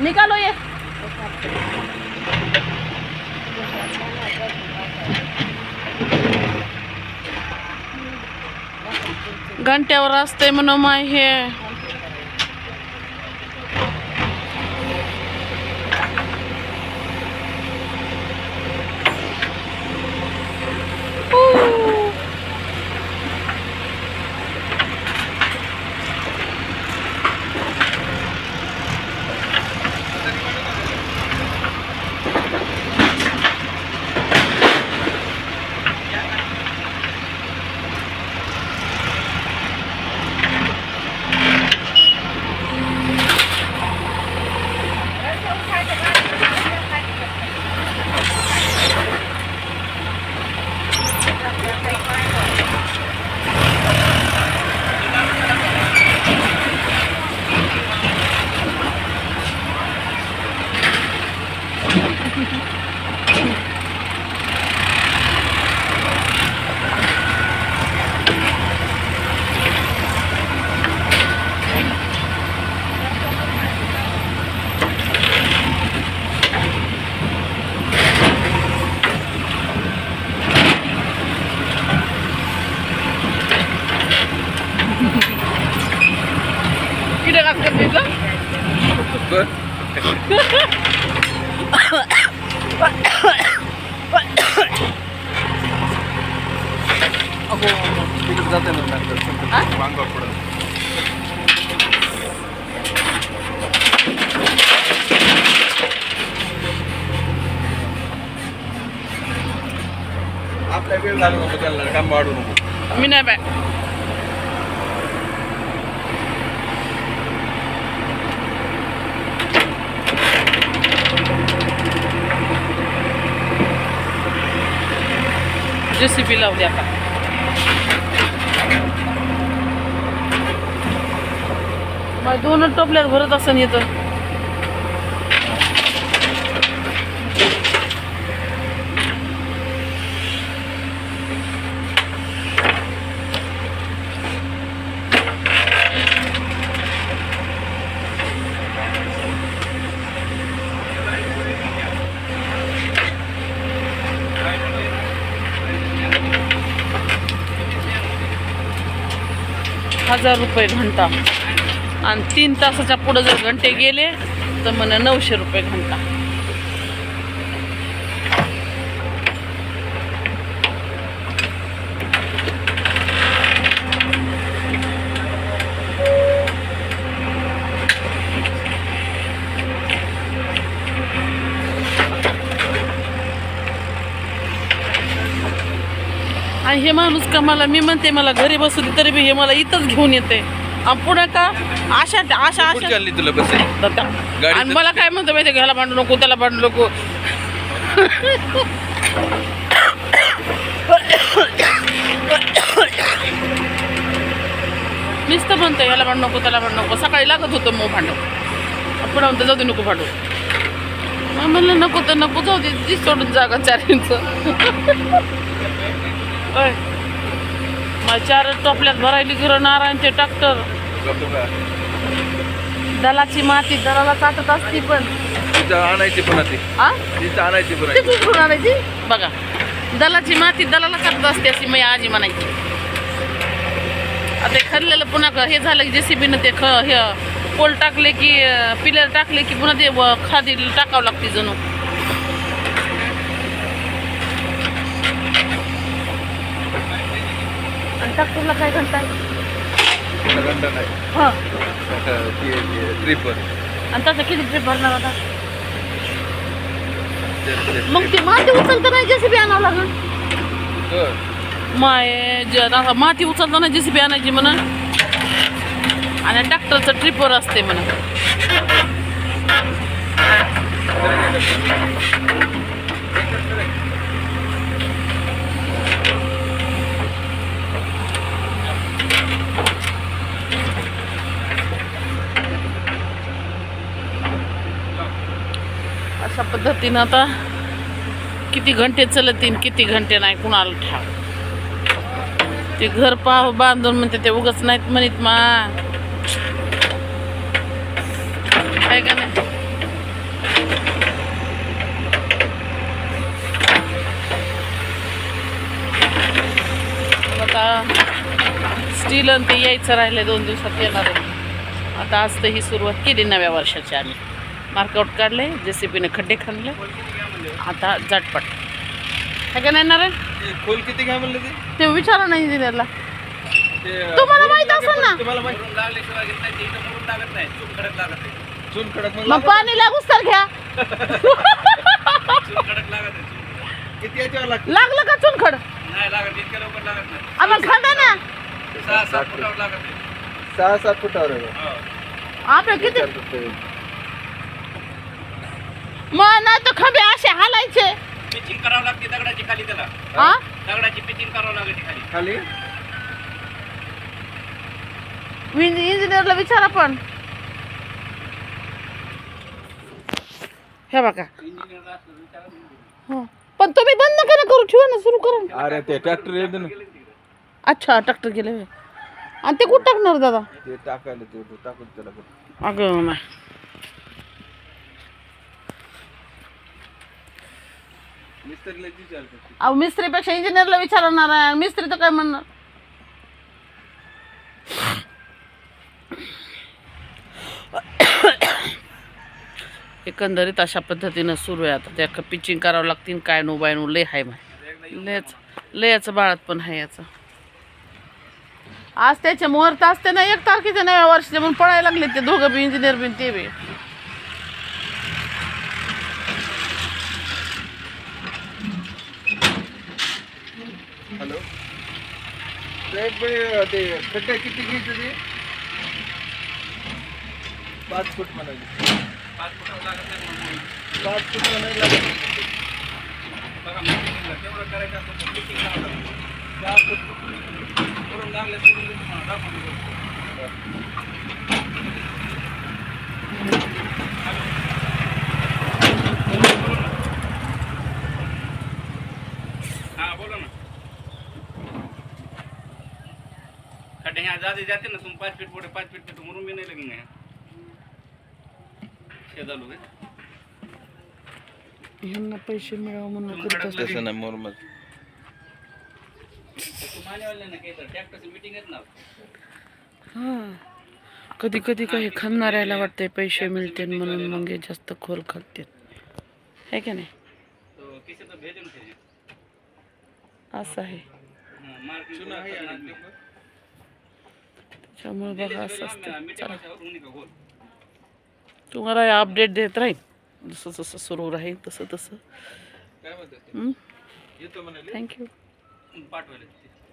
निकालो ये घंट्यावर असते म्हणून माय हे Ooh. किती लागतं तिथं तिकडे जाते ना? मांगावर पुढं आपल्या वेळ झाला नको त्याला काम वाढू नको मी नाही बाय रेसिपी लावली आता. मग दोनच टोपल्यात भरत असं येतं हजार रुपये घंटा. आणि तीन तासाच्या पुढं जर घंटे गेले तर म्हणे नऊशे रुपये घंटा. आणि हे माणूस का मला मी म्हणते मला घरी बसू दे तरी बी हे मला इथंच घेऊन येते. पुन्हा का? आशा आशा आशा चालली तुला बस? आणि मला काय म्हणतो माहिती घ्यायला भांडू नको त्याला भांडू नको. नुसतं म्हणतो ह्याला भांडू नको त्याला भांडू नको. सकाळी लागत होतं मग भांडू. पुन्हा म्हणतो जाऊ दे नको भांडू. मग म्हणलं नको तर नको जाऊ दे सोडून जागा चार इंच ओय मग चार टोपल्यात भरायली घर नारायणचे ट्रॅक्टर दलाची माती दलाला चाटत असती पण. तिथं आणायची पण ती आ? तिथं आणायची पण ते कुठून आणायची? बघा. दलाची माती दलाला चाटत असते अशी मी आजी म्हणायची. आता खरलेलं पुन्हा हे झालं की जेसीबीनं ते ख हे पोल टाकले की पिलर टाकले की पुन्हा ते खादी टाकावं लागते जणू ट्रॅक्टरला काय घंटा तिथं घंटा नाही. हां. आणि त्याचं किती ट्रिप भरणार आता? मग ते माती उचलता नाही जेसीबी आणावं लागेल? माय ज आता माती उचलताना जेसीबी आणायची म्हणा. आणि ट्रॅक्टरचं ट्रिपवर असते म्हणा. तीन आता किती घंटे चलतीन किती घंटे नाही कुणाला ठाव. ते घर पाह बांधून म्हणते ते उगच नाहीत म्हणित मा. काय का नाही? आता स्टील आणि ते यायचं राहिलं दोन दिवसात येणार आता आज तर ही सुरुवात केली नव्या वर्षाची आम्ही. मार्कआउट काढले जे सी पीने खड्डे खाल्ले आता जाटपट काय का नाही येणार आहे ते खोल किती घ्या म्हणलं ते? ते विचारा नाही इंजिनियरला ते तुम्हाला माहीत असेल ना। तुम्हाला माहीत? चून कडक मग मग पाणी लागूच तर घ्या. किती याच्यावर लागतं? लागलं का चुनखड आपण खाल्लं ना. सहा सात फुटावर आहे. आपलं किती विचार करतोय. मग नाही तर खंबे असे हालायचे. पिचिंग करावं लागते दगडाची खाली त्याला. हा दगडाची पिचिंग करावं लागते खाली. खाली? इंजिनियरला विचारा पण. हे बघा. हो. पण तुम्ही बंद करा करू ठेवा ना सुरू करा ना. अरे ते ट्रॅक्टर येते ना. अच्छा ट्रॅक्टर गेले होय. आणि ते कुठं टाकणार दादा? ते टाकायला ते टाकून त्याला. अगं नाही मिस्त्रीला अहो मिस्त्रीपेक्षा इंजिनियरला विचारणार आहे. मिस्त्री तर काय म्हणणार? एकंदरीत अशा पद्धतीनं सुरू आहे आता. त्या पिचिंग करावं लागतील. काय नो बाय नो लय हाय माय लयच लयच बाळात पण आहे याचं. आज त्याचे मुहूर्त असते ना एक तारखेच्या नव्या वर्षाचे म्हणून पळायला लागले ते दोघं बी इंजिनियर बी ते बी. हॅलो. साहेब ते खड्डे किती घ्यायचे ते? पाच फूट म्हणाले. पाच फुटावर लागत नाही. पाच फूट म्हणायला लागले. बघा तेवढं करायचं करावं लागतं? चार फूट. वरून लागले दाखवून देतो. हा बोला ना खड्डे ह्या जाते जाते ना तुम पाच फीट पुढे पाच फीट पुढे म्हणून मी नाही लगेन नाही शेजालो काय ह्यांना पैसे मिळावं म्हणून करत असतात. तसं नाही मोरमत. तू मान्यवाले ना काही तर ट्रॅक्टरची मिटिंग आहेत ना. हा. कधी कधी काही खाणाऱ्याला वाटते पैसे मिळते म्हणून मग हे जास्त खोल खाते आहे का नाही? तो किसी तो भेजे ना त्याचे असं आहे. हाँ, मार्क त्याच्यामुळे बघा असं असतं चला. तुम्हाला अपडेट देत राहील जसं जसं सुरू राहील तसं तसं. थँक्यू.